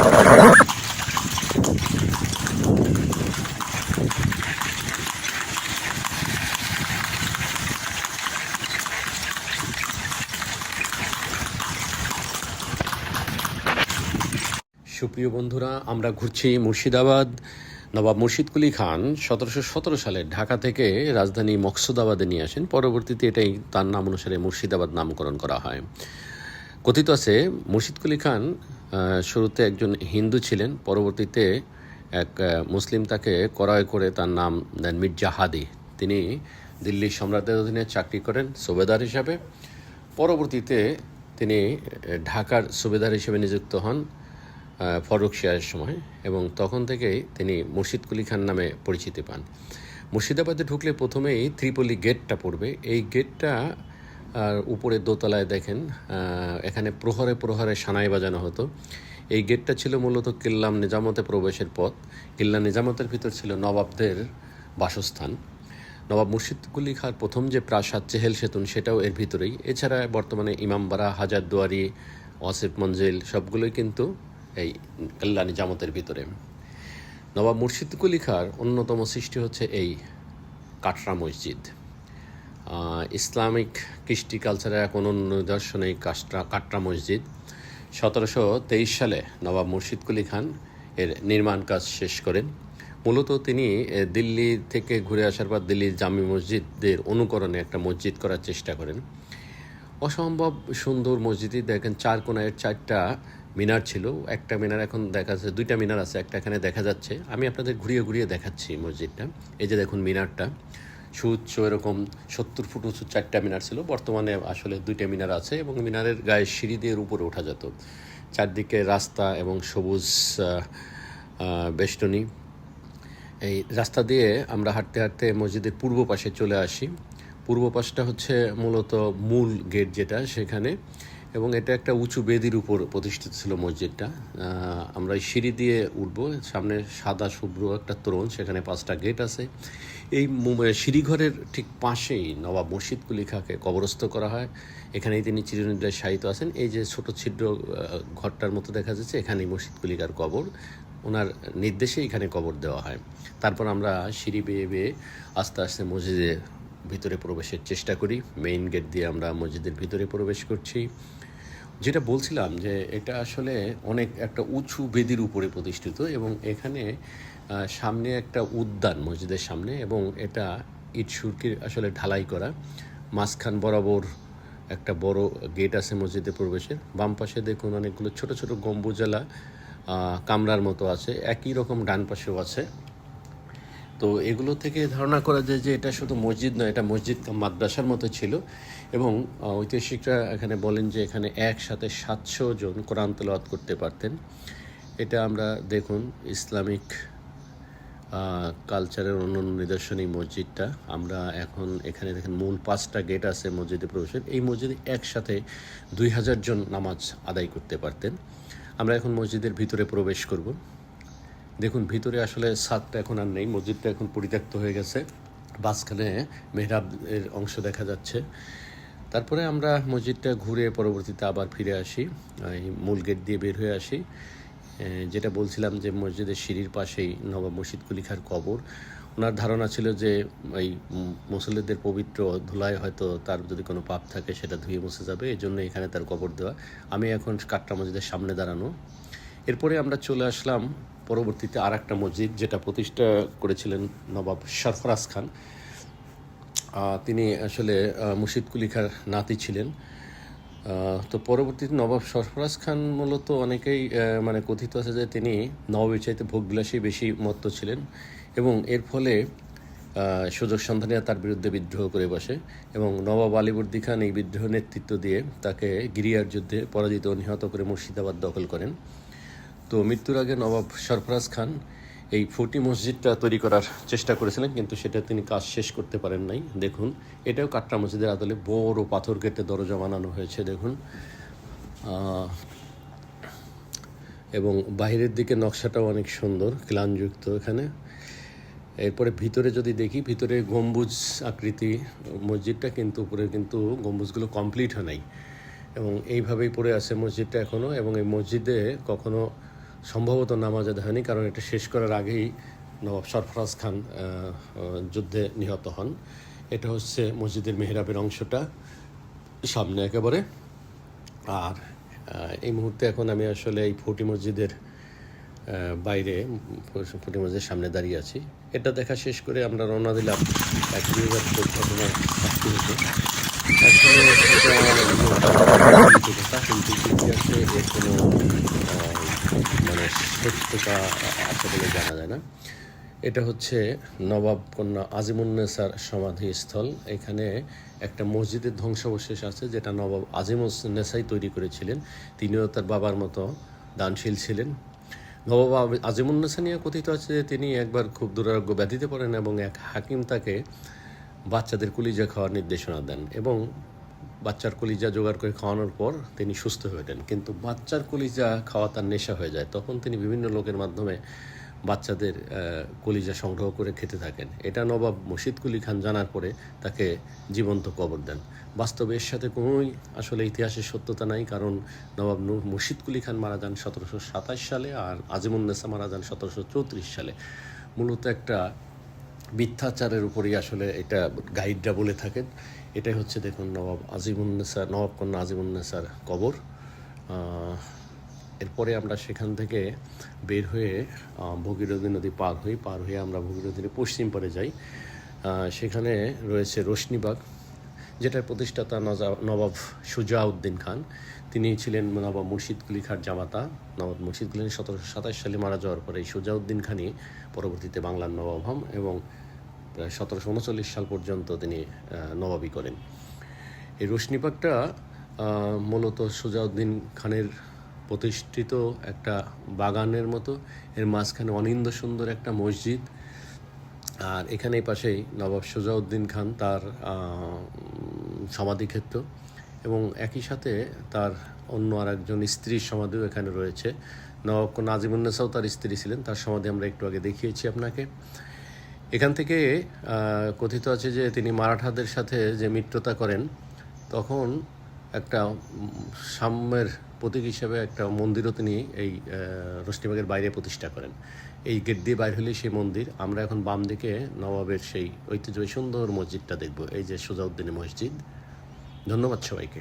সুপ্রিয় বন্ধুরা, আমরা ঘুরছি মুর্শিদাবাদ। নবাব মুর্শিদকুলি খান সতেরোশো সতেরো সালে ঢাকা থেকে রাজধানী মকসুদাবাদে নিয়ে আসেন। পরবর্তীতে এটাই তার নাম অনুসারে মুর্শিদাবাদ নামকরণ করা হয়। কথিত আছে, মুর্শিদকুলি খান শুরুতে একজন হিন্দু ছিলেন, পরবর্তীতে এক মুসলিম তাকে ক্রয় করে তার নাম দেন মির্জা হাদি তিনি দিল্লি সম্রাটের অধীনে চাকরি করেন, সুবেদার হিসাবে। পরবর্তীতে তিনি ঢাকার সুবেদার হিসেবে নিযুক্ত হন ফরুক শিয়ার সময় এবং তখন থেকেই তিনি মুর্শিদ কুলি খান নামে পরিচিতি পান। মুর্শিদাবাদে ঢুকলে প্রথমেই ত্রিপলি গেটটা পড়বে। এই গেটটা আর উপরে দোতলায় দেখেন এখানে প্রহরে প্রহরে সানাই বাজানো হতো। এই গেটটা ছিল মূলত কিল্লাম নিজামতে প্রবেশের পথ। কিল্লা নিজামতের ভিতর ছিল নবাবদের বাসস্থান। নবাব মুর্শিদ কুলি খাঁর প্রথম যে প্রাসাদ, চেহেল সেতুন, সেটাও এর ভিতরেই। এছাড়া বর্তমানে ইমামবাড়া হাজারদুয়ারি ওয়াসিফ মঞ্জিল, সবগুলোই কিন্তু এই কেল্লা নিজামতের ভিতরে। নবাব মুর্শিদ কুলি খাঁর অন্যতম সৃষ্টি হচ্ছে এই কাটরা মসজিদ। ইসলামিক কৃষ্টি কালচারের এক অনন্য নিদর্শন এই কাটরা কাটরা মসজিদ। সতেরোশো তেইশ সালে নবাব মুর্শিদ কুলি খান এর নির্মাণ কাজ শেষ করেন। মূলত তিনি দিল্লি থেকে ঘুরে আসার পর দিল্লির জামি মসজিদদের অনুকরণে একটা মসজিদ করার চেষ্টা করেন। অসম্ভব সুন্দর মসজিদই দেখেন, চার কোনায় চারটা মিনার ছিল। একটা মিনার এখন দেখা যাচ্ছে, দুইটা মিনার আছে, একটা এখানে দেখা যাচ্ছে। আমি আপনাদের ঘুরিয়ে ঘুরিয়ে দেখাচ্ছি মসজিদটা। এই যে দেখুন মিনারটা। সুউচ্চ এরকম সত্তর ফুট উঁচু চারটা মিনার ছিল। বর্তমানে আসলে দুইটা মিনার আছে এবং মিনারের গায়ে সিঁড়ি দিয়ে উপরে ওঠা যেত। চারদিকে রাস্তা এবং সবুজ বেষ্টনী। এই রাস্তা দিয়ে আমরা হাঁটতে হাঁটতে মসজিদের পূর্ব পাশে চলে আসি। পূর্ব পাশটা হচ্ছে মূলত মূল গেট যেটা সেখানে এবং এটা একটা উঁচু বেদির উপর প্রতিষ্ঠিত ছিল মসজিদটা। আমরা সিঁড়ি দিয়ে উঠব। সামনে সাদা শুভ্র একটা তোরণ, সেখানে পাঁচটা গেট আছে। এই সিঁড়িঘরের ঠিক পাশেই নবাব মুর্শিদ কুলি খাঁকে কবরস্থ করা হয়। এখানেই তিনি চিরনিদ্রায় শায়িত আছেন। এই যে ছোট ছিদ্র ঘরটার মতো দেখা যাচ্ছে, এখানেই মুর্শিদ কুলিকার কবর। ওনার নির্দেশে এখানে কবর দেওয়া হয়। তারপর আমরা সিঁড়ি বেয়ে বেয়ে আস্তে আস্তে মসজিদের ভিতরে প্রবেশের চেষ্টা করি। মেইন গেট দিয়ে আমরা মসজিদের ভিতরে প্রবেশ করছি। যেটা বলছিলাম যে এটা আসলে অনেক একটা উঁচু বেদির উপরে প্রতিষ্ঠিত এবং এখানে সামনে একটা উদ্যান, মসজিদের সামনে, এবং এটা ইট সুরকির আসলে ঢালাই করা। মাঝখান বরাবর একটা বড় গেট আছে মসজিদে প্রবেশের। বাম পাশে দেখুন অনেকগুলো ছোট ছোট গম্বুজালা কামরার মতো আছে। একই রকম ডান পাশেও আছে। তো এগুলো থেকে ধারণা করা যায় যে এটা শুধু মসজিদ নয়, এটা মসজিদ মাদ্রাসার মতো ছিল। এবং ঐতিহাসিকরা এখানে বলেন যে এখানে একসাথে সাতশো জন কোরআন তেলাওয়াত করতে পারতেন। এটা আমরা দেখুন ইসলামিক কালচারের অন্যান্য নিদর্শন এই মসজিদটা। আমরা এখন এখানে দেখেন মূল পাঁচটা গেট আছে মসজিদে প্রবেশের। এই মসজিদে একসাথে দুই হাজার জন নামাজ আদায় করতে পারতেন। আমরা এখন মসজিদের ভিতরে প্রবেশ করব। দেখুন, ভিতরে আসলে ছাদটা এখন আর নেই, মসজিদটা এখন পরিত্যক্ত হয়ে গেছে। মাঝখানে মেহরাবের অংশ দেখা যাচ্ছে। তারপরে আমরা মসজিদটা ঘুরে পরবর্তীতে আবার ফিরে আসি। মূল গেট দিয়ে বের হয়ে আসি। যেটা বলছিলাম যে মসজিদের সিঁড়ির পাশেই নবাব মুর্শিদ কুলিখার কবর, ওনার ধারণা ছিল যে এই মুসল্লিদের পবিত্র ধুলায় হয়তো তার যদি কোনো পাপ থাকে সেটা ধুয়ে মুছে যাবে, এই জন্য এখানে তার কবর দেওয়া। আমি এখন কাটরা মসজিদের সামনে দাঁড়ানো। এরপরে আমরা চলে আসলাম পরবর্তীতে আর একটা মসজিদ, যেটা প্রতিষ্ঠা করেছিলেন নবাব সরফরাজ খান। তিনি আসলে মুর্শিদ কুলিখার নাতি ছিলেন। তো পরবর্তীতে নবাব সরফরাজ খান মূলত অনেকেই মানে কথিত আছে যে তিনি নবাবের চাইতে ভোগবিলাসী বেশি মত্ত ছিলেন এবং এর ফলে সুযোগ সন্ধানীরা তার বিরুদ্ধে বিদ্রোহ করে বসে এবং নবাব আলীবর্দী খান এই বিদ্রোহ নেতৃত্ব দিয়ে তাকে গিরিয়ার যুদ্ধে পরাজিত ও নিহত করে মুর্শিদাবাদ দখল করেন। তো মৃত্যুর আগে নবাব সরফরাজ খান এই ফটি মসজিদটা তৈরি করার চেষ্টা করেছিলেন, কিন্তু সেটা তিনি কাজ শেষ করতে পারেন নাই। দেখুন, এটাও কাটরা মসজিদের আদলে বড় পাথর কেটে দরজা বানানো হয়েছে, দেখুন। এবং বাইরের দিকে নকশাটাও অনেক সুন্দর, ক্লানযুক্ত এখানে। এরপরে ভিতরে যদি দেখি, ভিতরে গম্বুজ আকৃতি মসজিদটা, কিন্তু উপরে কিন্তু গম্বুজগুলো কমপ্লিট হয় নাই। এবং এইভাবেই পড়ে আছে মসজিদটা এখনও এবং এই মসজিদে কখনো সম্ভবত নামাজ আদায় হয়নি কারণ এটা শেষ করার আগেই নবাব সরফরাজ খান যুদ্ধে নিহত হন এটা হচ্ছে মসজিদের মেহরাবের অংশটা সামনে একেবারে আর এই মুহূর্তে এখন আমি আসলে এই ফটি মসজিদের বাইরে ফটি মসজিদের সামনে দাঁড়িয়ে আছি এটা দেখা শেষ করে আমরা রওনা দিলাম এক দুই হাজার কিন্তু কোনো মানে সত্যতা বলে জানা যায় না। এটা হচ্ছে নবাব কন্যা আজিমুন্নেসার সমাধিস্থল। এখানে একটা মসজিদের ধ্বংসাবশেষ আছে, যেটা নবাব আজিমুন্নেসাই তৈরি করেছিলেন। তিনিও তার বাবার মতো দানশীল ছিলেন। নবাব আজিমুন্নেসা নিয়ে কথিত আছে যে তিনি একবার খুব দুরারোগ্য ব্যাধিতে পড়েন এবং এক হাকিম তাকে বাচ্চাদের কুলিজা খাওয়ার নির্দেশনা দেন এবং বাচ্চার কলিজা জোগাড় করে খাওয়ানোর পর তিনি সুস্থ হয়ে ওঠেন কিন্তু বাচ্চার কলিজা খাওয়া তার নেশা হয়ে যায়। তখন তিনি বিভিন্ন লোকের মাধ্যমে বাচ্চাদের কলিজা সংগ্রহ করে খেতে থাকেন। এটা নবাব মুর্শিদ কুলি খান জানার পরে তাকে জীবন্ত কবর দেন। বাস্তবে এর সাথে কোনোই আসলে ইতিহাসের সত্যতা নাই, কারণ নবাব নূর মুর্শিদ কুলি খান মারা যান সতেরোশো সাতাশ সালে আর আজিমুন্নেসা মারা যান সতেরোশো চৌত্রিশ সালে। মূলত একটা মিথ্যাচারের উপরই আসলে এটা গাইডরা বলে থাকেন। এটাই হচ্ছে দেখুন নবাব আজিমুন্নেসার নবাব কন্যা আজিমুন্নেসার কবর। এরপরে আমরা সেখান থেকে বের হয়ে ভগীরথী নদী পার হই। পার হয়ে আমরা ভগীরথী পশ্চিম পারে যাই। সেখানে রয়েছে রোশনিবাগ যেটার প্রতিষ্ঠাতা নবাব সুজাউদ্দিন খান। তিনি ছিলেন নবাব মুর্শিদ কুলি খার জামাতা। নবাব মুর্শিদ কুলি সতেরোশো সাতাশ সালে মারা যাওয়ার পরে সুজাউদ্দিন খানই পরবর্তীতে বাংলার নবাব হন এবং প্রায় সতেরোশো উনচল্লিশ সাল পর্যন্ত তিনি নবাবি করেন। এই আহ, মূলত সুজাউদ্দিন খানের প্রতিষ্ঠিত একটা বাগানের মতো। এর মাঝখানে অনিন্দ সুন্দর একটা মসজিদ। আর এখানে পাশেই নবাব সুজাউদ্দিন খান তার সমাধিক্ষেত্র এবং একই সাথে তার অন্য আর একজন স্ত্রীর সমাধিও এখানে রয়েছে। নবাব নাজিমুন্নেসাও তার স্ত্রী ছিলেন, তার সমাধি আমরা একটু আগে দেখিয়েছি আপনাকে। এখান থেকে কথিত আছে যে তিনি মারাঠাদের সাথে যে মিত্রতা করেন, তখন একটা সাম্যের প্রতীক হিসাবে একটা মন্দিরও তিনি এই রশ্মিবাগের বাইরে প্রতিষ্ঠা করেন। এই গেট দিয়ে বাইর হলেই সেই মন্দির। আমরা এখন বাম দিকে নবাবের সেই ঐতিহ্যবাহী সুন্দর মসজিদটা দেখব। এই যে সোজাউদ্দিনী মসজিদ। ধন্যবাদ সবাইকে।